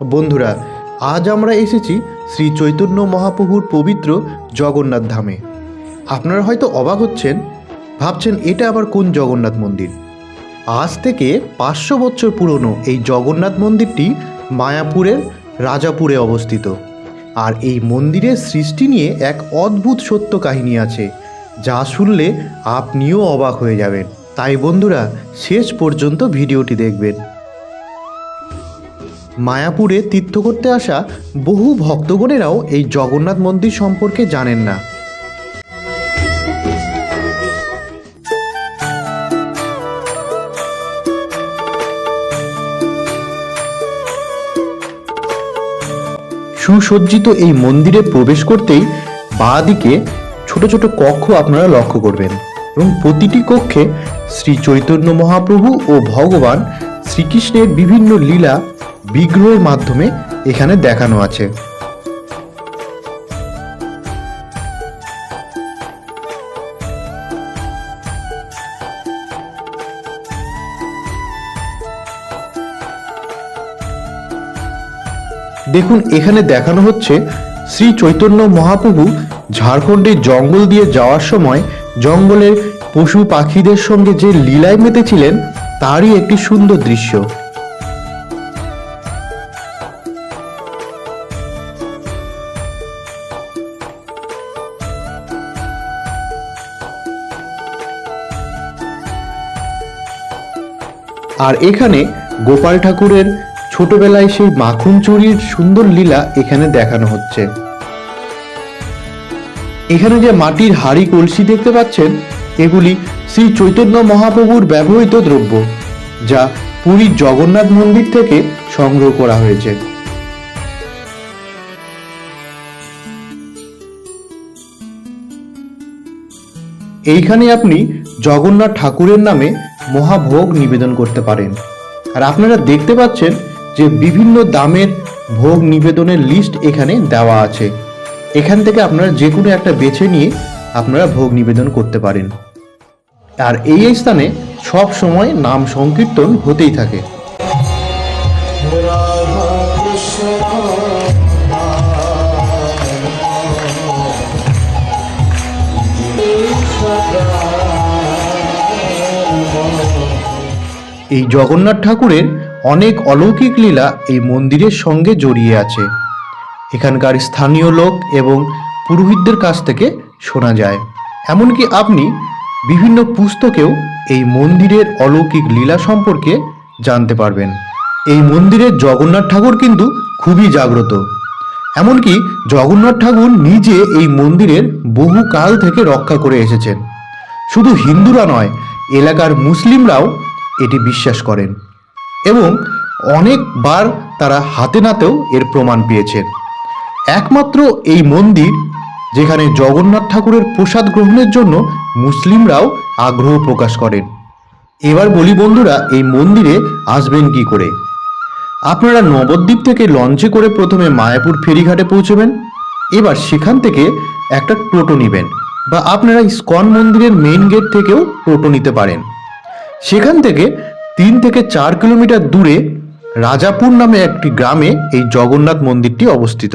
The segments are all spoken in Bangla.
বন্ধুরা, আজ আমরা এসেছি শ্রী চৈতন্য মহাপ্রভুর পবিত্র জগন্নাথ ধামে। আপনারা হয়তো অবাক হচ্ছেন, ভাবছেন এটা আবার কোন জগন্নাথ মন্দির? আজ থেকে পাঁচশো বছর পুরনো এই জগন্নাথ মন্দিরটি মায়াপুরের রাজাপুরে অবস্থিত। আর এই মন্দিরের সৃষ্টি নিয়ে এক অদ্ভুত সত্য কাহিনী আছে, যা শুনলে আপনিও অবাক হয়ে যাবেন। তাই বন্ধুরা, শেষ পর্যন্ত ভিডিওটি দেখবেন। মায়াপুরে তীর্থ করতে আসা বহু ভক্তগণেরাও এই জগন্নাথ মন্দির সম্পর্কে জানেন না। সুসজ্জিত এই মন্দিরে প্রবেশ করতেই বাঁ দিকে ছোট ছোট কক্ষ আপনারা লক্ষ্য করবেন এবং প্রতিটি কক্ষে শ্রী চৈতন্য মহাপ্রভু ও ভগবান শ্রীকৃষ্ণের বিভিন্ন লীলা বিগ্রহের মাধ্যমে এখানে দেখানো আছে। দেখুন, এখানে দেখানো হচ্ছে শ্রী চৈতন্য মহাপ্রভু ঝাড়খণ্ডের জঙ্গল দিয়ে যাওয়ার সময় জঙ্গলের পশু পাখিদের সঙ্গে যে লীলায় মেতেছিলেন, তারই একটি সুন্দর দৃশ্য। আর এখানে গোপাল ঠাকুরের ছোটবেলায় সেই মাখন চুরির সুন্দর লীলা এখানে দেখানো হচ্ছে। এখানে যে মাটির হাড়ি কলসি দেখতে পাচ্ছেন, এগুলি শ্রী চৈতন্য মহাপ্রভুর ব্যবহৃত দ্রব্য, যা পুরীর জগন্নাথ মন্দির থেকে সংগ্রহ করা হয়েছে। এইখানে আপনি জগন্নাথ ঠাকুরের নামে মহাভোগ নিবেদন করতে পারেন। আর আপনারা দেখতে পাচ্ছেন যে বিভিন্ন দামের ভোগ নিবেদনের লিস্ট এখানে দেওয়া আছে। এখান থেকে আপনারা যে কোনো একটা বেছে নিয়ে আপনারা ভোগ নিবেদন করতে পারেন। আর এই স্থানে সব সময় নাম সংকীর্তন হতেই থাকে। এই জগন্নাথ ঠাকুরের অনেক অলৌকিক লীলা এই মন্দিরের সঙ্গে জড়িয়ে আছে। এখানকার স্থানীয় লোক এবং পুরোহিতদের কাছ থেকে শোনা যায়। এমনকি আপনি বিভিন্ন পুস্তকেও এই মন্দিরের অলৌকিক লীলা সম্পর্কে জানতে পারবেন। এই মন্দিরের জগন্নাথ ঠাকুর কিন্তু খুবই জাগ্রত। এমনকি জগন্নাথ ঠাকুর নিজে এই মন্দিরের বহু কাল থেকে রক্ষা করে এসেছেন। শুধু হিন্দুরা নয়, এলাকার মুসলিমরাও এটি বিশ্বাস করেন এবং অনেকবার তারা হাতে নাতেও এর প্রমাণ পেয়েছেন। একমাত্র এই মন্দির যেখানে জগন্নাথ ঠাকুরের প্রসাদ গ্রহণের জন্য মুসলিমরাও আগ্রহ প্রকাশ করেন। এবার বলি বন্ধুরা, এই মন্দিরে আসবেন কি করে? আপনারা নবদ্বীপ থেকে লঞ্চে করে প্রথমে মায়াপুর ফেরিঘাটে পৌঁছবেন, এবার সেখান থেকে একটা টোটো নেবেন বা আপনারা ইস্কন মন্দিরের মেইন গেট থেকেও টোটো নিতে পারেন। সেখান থেকে তিন থেকে চার কিলোমিটার দূরে রাজাপুর নামে একটি গ্রামে এই জগন্নাথ মন্দিরটি অবস্থিত।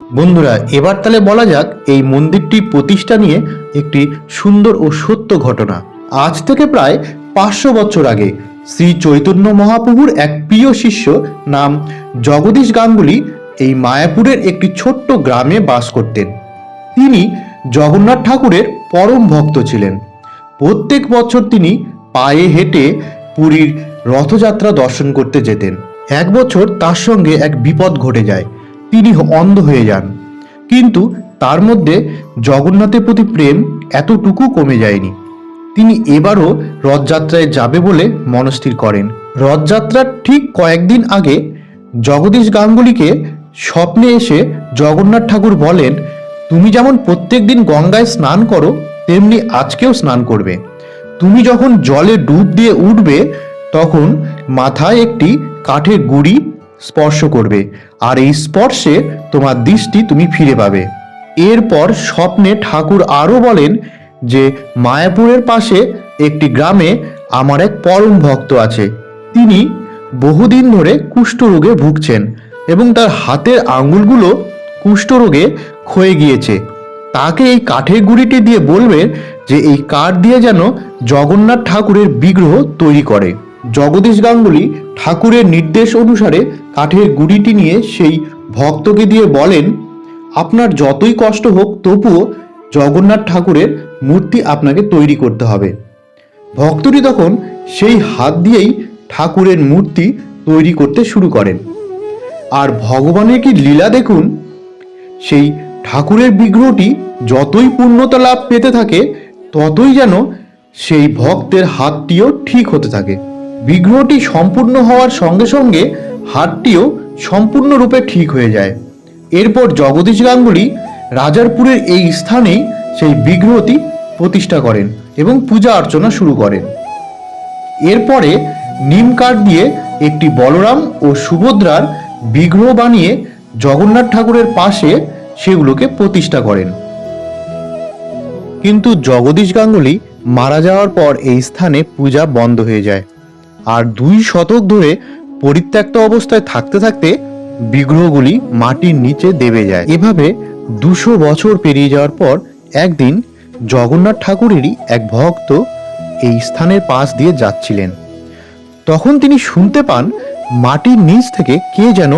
বন্ধুরা, এবার তাহলে বলা যাক এই মন্দিরটি প্রতিষ্ঠা নিয়ে একটি সুন্দর ও সত্য ঘটনা। আজ থেকে প্রায় পাঁচশো বছর আগে শ্রী চৈতন্য মহাপ্রভুর এক প্রিয় শিষ্য নাম জগদীশ গাঙ্গুলি এই মায়াপুরের একটি ছোট্ট গ্রামে বাস করতেন। তিনি জগন্নাথ ঠাকুরের পরম ভক্ত ছিলেন। প্রত্যেক বছর তিনি পায়ে হেঁটে পুরীর রথযাত্রা দর্শন করতে যেতেন। এক বছর তার সঙ্গে এক বিপদ ঘটে যায়। তিনি অন্ধ হয়ে যান। কিন্তু তার মধ্যে জগন্নাথের প্রতি প্রেম এতটুকু কমে যায়নি। তিনি এবারও রথযাত্রায় যাবে বলে মনস্থির করেন। রথযাত্রার ঠিক কয়েকদিন আগে জগদীশ গাঙ্গুলিকে স্বপ্নে এসে জগন্নাথ ঠাকুর বলেন, তুমি যেমন প্রত্যেকদিন গঙ্গায় স্নান করো, তেমনি আজকেও স্নান করবে। তুমি যখন জলে ডুব দিয়ে উঠবে, তখন মাথায় একটি কাঠের গুড়ি স্পর্শ করবে, আর এই স্পর্শে তোমার দৃষ্টি তুমি ফিরে পাবে। এরপর স্বপ্নে ঠাকুর আরও বলেন যে, মায়াপুরের পাশে একটি গ্রামে আমার এক পরম ভক্ত আছে। তিনি বহুদিন ধরে কুষ্ঠরোগে ভুগছেন এবং তার হাতের আঙুলগুলো কুষ্ঠরোগে ক্ষয়ে গিয়েছে। তাকে এই কাঠের গুঁড়িটি দিয়ে বলবেন যে এই কাঠ দিয়ে যেন জগন্নাথ ঠাকুরের বিগ্রহ তৈরি করে। জগদীশ গাঙ্গুলি ঠাকুরের নির্দেশ অনুসারে কাঠের গুড়িটি নিয়ে সেই ভক্তকে দিয়ে বলেন, আপনার যতই কষ্ট হোক, তবুও জগন্নাথ ঠাকুরের মূর্তি আপনাকে তৈরি করতে হবে। ভক্তটি তখন সেই হাত দিয়েই ঠাকুরের মূর্তি তৈরি করতে শুরু করেন। আর ভগবানের কি লীলা দেখুন? সেই ঠাকুরের বিগ্রহটি যতই পূর্ণতা লাভ পেতে থাকে, ততই যেন সেই ভক্তের হাতটিও ঠিক হতে থাকে। বিগ্রহটি সম্পূর্ণ হওয়ার সঙ্গে সঙ্গে হাতটিও সম্পূর্ণরূপে ঠিক হয়ে যায়। এরপর জগদীশ গাঙ্গুলি রাজারপুরের এই স্থানেই সেই বিগ্রহটি প্রতিষ্ঠা করেন এবং পূজা অর্চনা শুরু করেন। এরপরে নিম কাঠ দিয়ে একটি বলরাম ও সুভদ্রার বিগ্রহ বানিয়ে জগন্নাথ ঠাকুরের পাশে সেগুলোকে প্রতিষ্ঠা করেন। কিন্তু জগদীশ গাঙ্গুলি মারা যাওয়ার পর এই স্থানে পূজা বন্ধ হয়ে যায়। আর দুই শতক ধরে পরিত্যক্ত অবস্থায় থাকতে থাকতে বিগ্রহগুলি মাটির নিচে দেবে যায়। এভাবে দুশো বছর পেরিয়ে যাওয়ার পর একদিন জগন্নাথ ঠাকুরেরই এক ভক্ত এই স্থানের পাশ দিয়ে যাচ্ছিলেন। তখন তিনি শুনতে পান মাটির নিচ থেকে কে যেন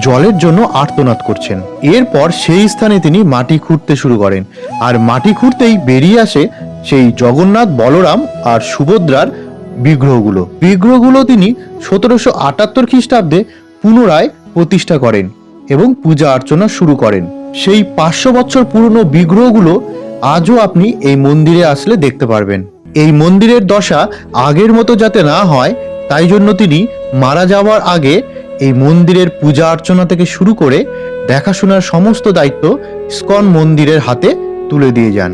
জলের জন্য আর্তনাদ করছেন। এরপর সেই স্থানে তিনি মাটি খুঁড়তে শুরু করেন। আর মাটি খুঁড়তেই বেরিয়ে আসে সেই জগন্নাথ, বলরাম আর সুভদ্রার বিগ্রহগুলো। বিগ্রহগুলো তিনি সতেরোশো আটাত্তর খ্রিস্টাব্দে পুনরায় প্রতিষ্ঠা করেন এবং পূজা অর্চনা শুরু করেন। সেই পাঁচশো বছর পুরনো বিগ্রহগুলো আজও আপনি এই মন্দিরে আসলে দেখতে পারবেন। এই মন্দিরের দশা আগের মতো যাতে না হয়, তাই জন্য তিনি মারা যাওয়ার আগে এই মন্দিরের পূজা অর্চনা থেকে শুরু করে দেখাশোনার সমস্ত দায়িত্ব স্কন মন্দিরের হাতে তুলে দিয়ে যান।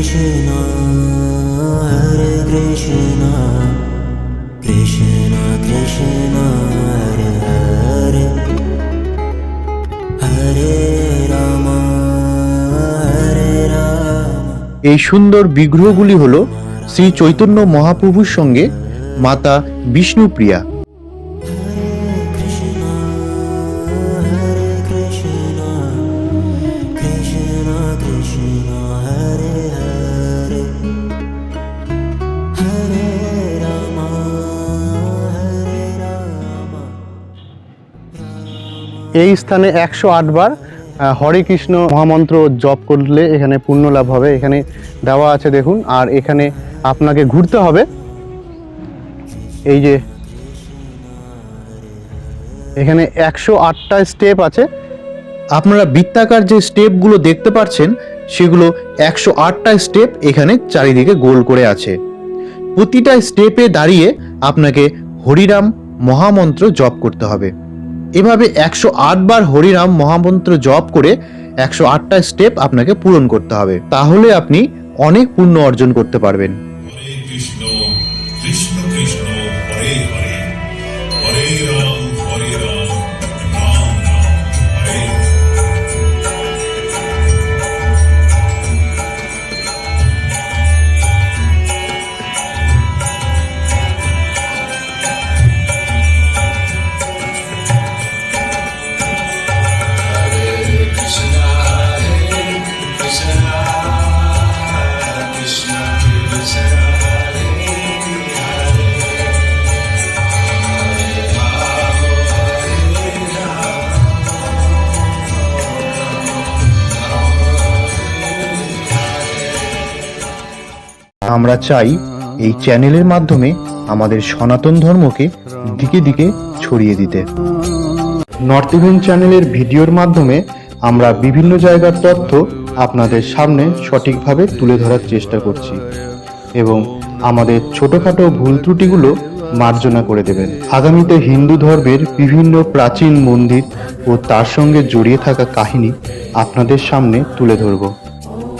Krishna, Hare Krishna, Krishna Krishna, Hare Hare, Hare Rama, Hare Rama. এই সুন্দর বিগ্রহগুলি হল শ্রী চৈতন্য মহাপ্রভুর সঙ্গে মাতা বিষ্ণুপ্রিয়া এই স্থানে একশো আটবার হরে কৃষ্ণ মহামন্ত্র জপ করলে এখানে পুণ্য লাভ হবে। এখানে দেওয়া আছে দেখুন, আর এখানে আপনাকে ঘুরতে হবে। এই যে, এখানে একশো আটটা স্টেপ আছে। আপনারা বৃত্তাকার যে স্টেপগুলো দেখতে পাচ্ছেন, সেগুলো একশো আটটা স্টেপ এখানে চারিদিকে গোল করে আছে। প্রতিটা স্টেপে দাঁড়িয়ে আপনাকে হরিরাম মহামন্ত্র জপ করতে হবে। এভাবে একশো আট বার হরিরাম মহামন্ত্র জপ করে একশো আটটা স্টেপ আপনাকে পূরণ করতে হবে। তাহলে আপনি অনেক পুণ্য অর্জন করতে পারবেন। আমরা চাই এই চ্যানেলের মাধ্যমে আমাদের সনাতন ধর্মকে দিকে দিকে ছড়িয়ে দিতে। নর্থ ইভেন্ট চ্যানেলের ভিডিওর মাধ্যমে আমরা বিভিন্ন জায়গার তথ্য আপনাদের সামনে সঠিকভাবে তুলে ধরার চেষ্টা করছি এবং আমাদের ছোটখাটো ভুল ত্রুটিগুলো মার্জনা করে দেবেন। আগামীতে হিন্দু ধর্মের বিভিন্ন প্রাচীন মন্দির ও তার সঙ্গে জড়িয়ে থাকা কাহিনী আপনাদের সামনে তুলে ধরব।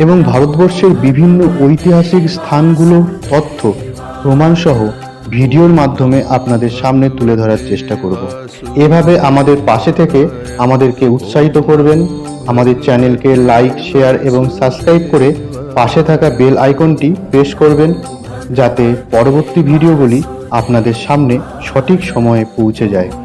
এবং ভারতবর্ষের বিভিন্ন ঐতিহাসিক স্থানগুলোর তথ্য, প্রমাণসহ ভিডিওর মাধ্যমে আপনাদের সামনে তুলে ধরার চেষ্টা করব। এভাবে আমাদের পাশে থেকে আমাদেরকে উৎসাহিত করবেন। আমাদের চ্যানেলকে লাইক, শেয়ার এবং সাবস্ক্রাইব করে পাশে থাকা বেল আইকনটি প্রেস করবেন, যাতে পরবর্তী ভিডিওগুলি আপনাদের সামনে সঠিক সময়ে পৌঁছে যায়।